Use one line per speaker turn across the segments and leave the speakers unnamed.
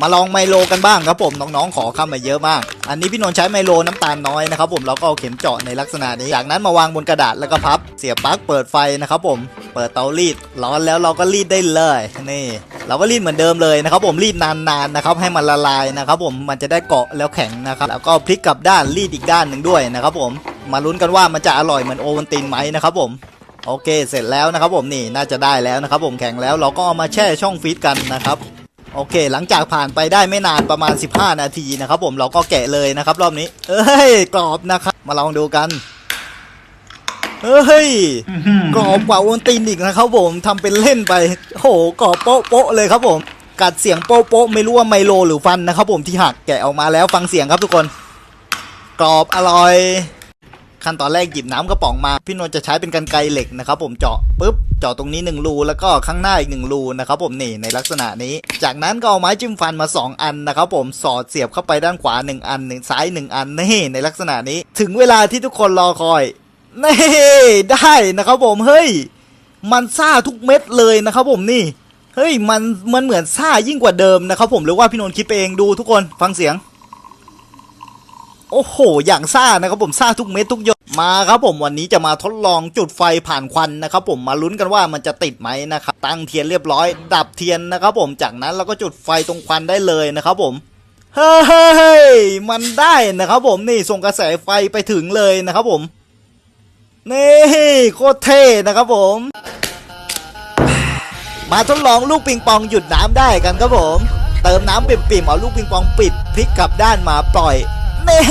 มาลองไมโลกันบ้างครับผมน้องๆขอคำมาเยอะมาก อันนี้พี่นนท์ใช้ไมโลน้ำตาลน้อยนะครับผมแล้วก็เอาเข็มเจาะในลักษณะนี้จากนั้นมาวางบนกระดาษแล้วก็พับ เสียบปลั๊กเปิดไฟนะครับผมเปิดเตารีดร้อนแล้วเราก็รีดได้เลยนี่ เราก็รีดเหมือนเดิมเลยนะครับผมรีดนานๆนะครับให้มันละลายนะครับผมมันจะได้เกาะแล้วแข็งนะครับแล้วก็พลิกกลับด้านรีดอีกด้านหนึ่งด้วยนะครับผมมาลุ้นกันว่ามันจะอร่อยเหมือนโอวัลตินไหมนะครับผมโอเค เสร็จแล้วนะครับผมนี่น่าจะได้แล้วนะครับผมแข็งแล้วเราก็เอามาแช่ช่องฟรีซกันนะครับ โอเค หลังจากผ่านไปได้ไม่นานประมาณ 15 นาทีนะครับ ผมเราก็แกะเลยนะครับ รอบนี้ เอ้ยกรอบนะครับ มาลองดูกันเฮ้ยกรอบกว่าโอวัลตินอีกนะครับ ผมทำเป็นเล่นไปโหกรอบโป๊ะโป๊ะเลยครับผม กัดเสียงโป๊ะโป๊ะไม่รู้ว่าไมโลหรือฟันนะครับ ผมที่หักแกะออกมาแล้วฟังเสียงครับทุกคน กรอบอร่อย ขั้นตอนแรกหยิบน้ำกระป๋องมา พี่นนท์จะใช้เป็นกันไกรเหล็กนะครับ ผมเจาะปุ๊บเจาะตรงนี้1รูแล้วก็ข้างหน้าอีก1รูนะครับผมนี่ในลักษณะนี้ จากนั้นก็เอาไม้จิ้มฟันมา 2 อันนะครับผมสอดเสียบเข้าไปด้านขวา 1 อันหนึ่งซ้าย 1 อันนี่ในลักษณะนี้ ถึงเวลาที่ทุกคนรอคอยนี่ได้นะครับผมเฮ้ย มันซ่าทุกเม็ดเลยนะครับผมนี่ เฮ้ยมันมันเหมือนซ่ายิ่งกว่าเดิมนะครับผมหรือว่าพี่นนท์คิดไปเองดูทุกคนฟังเสียง โอ้โห อย่างซ่านะครับผมซ่าทุกเม็ดทุกหยดมาครับผมวันนี้จะมาทดลองจุดไฟผ่านควันนะครับผมมาลุ้นกันว่ามันจะติดไหมนะครับตั้งเทียนเรียบร้อย ดับเทียนนะครับผมจากนั้นเราก็จุดไฟตรงควันได้เลยนะครับผมเฮ้ยมันได้นะครับผมนี่ส่งกระแสไฟไปถึงเลยนะครับผมนี่โคตรเท่นะครับผม มาทดลองลูกปิงปองหยุดน้ำได้กันครับผม เติมน้ำปิ่มๆเอาลูกปิงปองปิดพลิกกลับด้านมาปล่อย นี่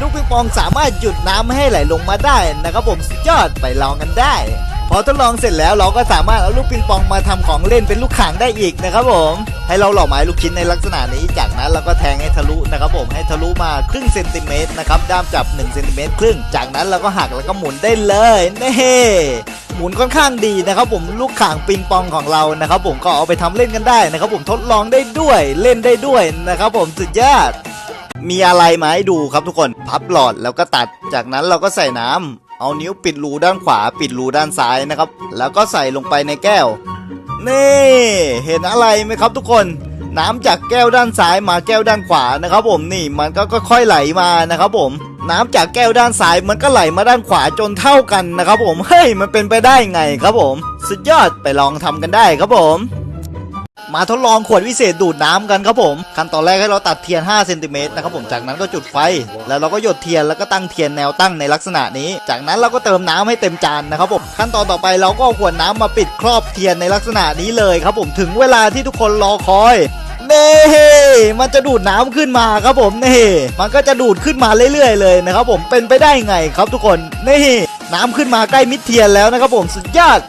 ลูกปิงปองสามารถหยุดน้ำไม่ให้ไหลลงมาได้นะครับผมสุดยอดไปลองกันได้ พอทดลองเสร็จแล้วเราก็สามารถเอาลูกปิงปองมาทำของเล่นเป็นลูกข่างได้อีกนะครับผม ให้เราหล่อไม้ลูกชิ้นในลักษณะนี้ จากนั้นเราก็แทงให้ทะลุนะครับผมให้ทะลุมาครึ่งเซนติเมตรนะครับด้ามจับ1เซนติเมตรครึ่ง จากนั้นเราก็หักแล้วก็หมุนได้เลยเน่หมุนค่อนข้างดีนะครับผมลูกข่างปิงปองของเรานะครับผมก็เอาไปทำเล่นกันได้นะครับผมทดลองได้ด้วยเล่นได้ด้วยนะครับผมสุดยอด มีอะไรมาให้ดูครับทุกคนพับหลอดแล้วก็ตัด จากนั้นเราก็ใส่น้ำเอานิ้วปิดรูด้านขวา ปิดรูด้านซ้ายนะครับ แล้วก็ใส่ลงไปในแก้ว นี่ เห็นอะไรไหมครับทุกคนน้ำจากแก้วด้านซ้ายมาแก้วด้านขวานะครับ ผมนี่มันก็ค่อยๆไหลมานะครับ ผม น้ำจากแก้วด้านซ้ายมันก็ไหลมาด้านขวาจนเท่ากันนะครับ ผมเฮ้ยมันเป็นไปได้ไงครับผม สุดยอดไปลองทำกันได้ครับผม มาทดลองขวดวิเศษดูดน้ำกันครับผม ขั้นตอนแรกให้เราตัดเทียน5เซนติเมตรนะครับผมจากนั้นก็จุดไฟ แล้วเราก็หยดเทียนแล้วก็ตั้งเทียนแนวตั้งในลักษณะนี้ จากนั้นเราก็เติมน้ำให้เต็มจานนะครับผมขั้นตอนต่อไปเราก็เอาขวดน้ำมาปิดครอบเทียนในลักษณะนี้เลยครับผมถึงเวลาที่ทุกคนรอคอยเน่มันจะดูดน้ำขึ้นมาครับผมเน่มันก็จะดูดขึ้นมาเรื่อยๆ เลยนะครับผมเป็นไปได้ไงครับทุกคนเน่น้ำขึ้นมาใกล้มิดเทียนแล้วนะครับผมสุดยอด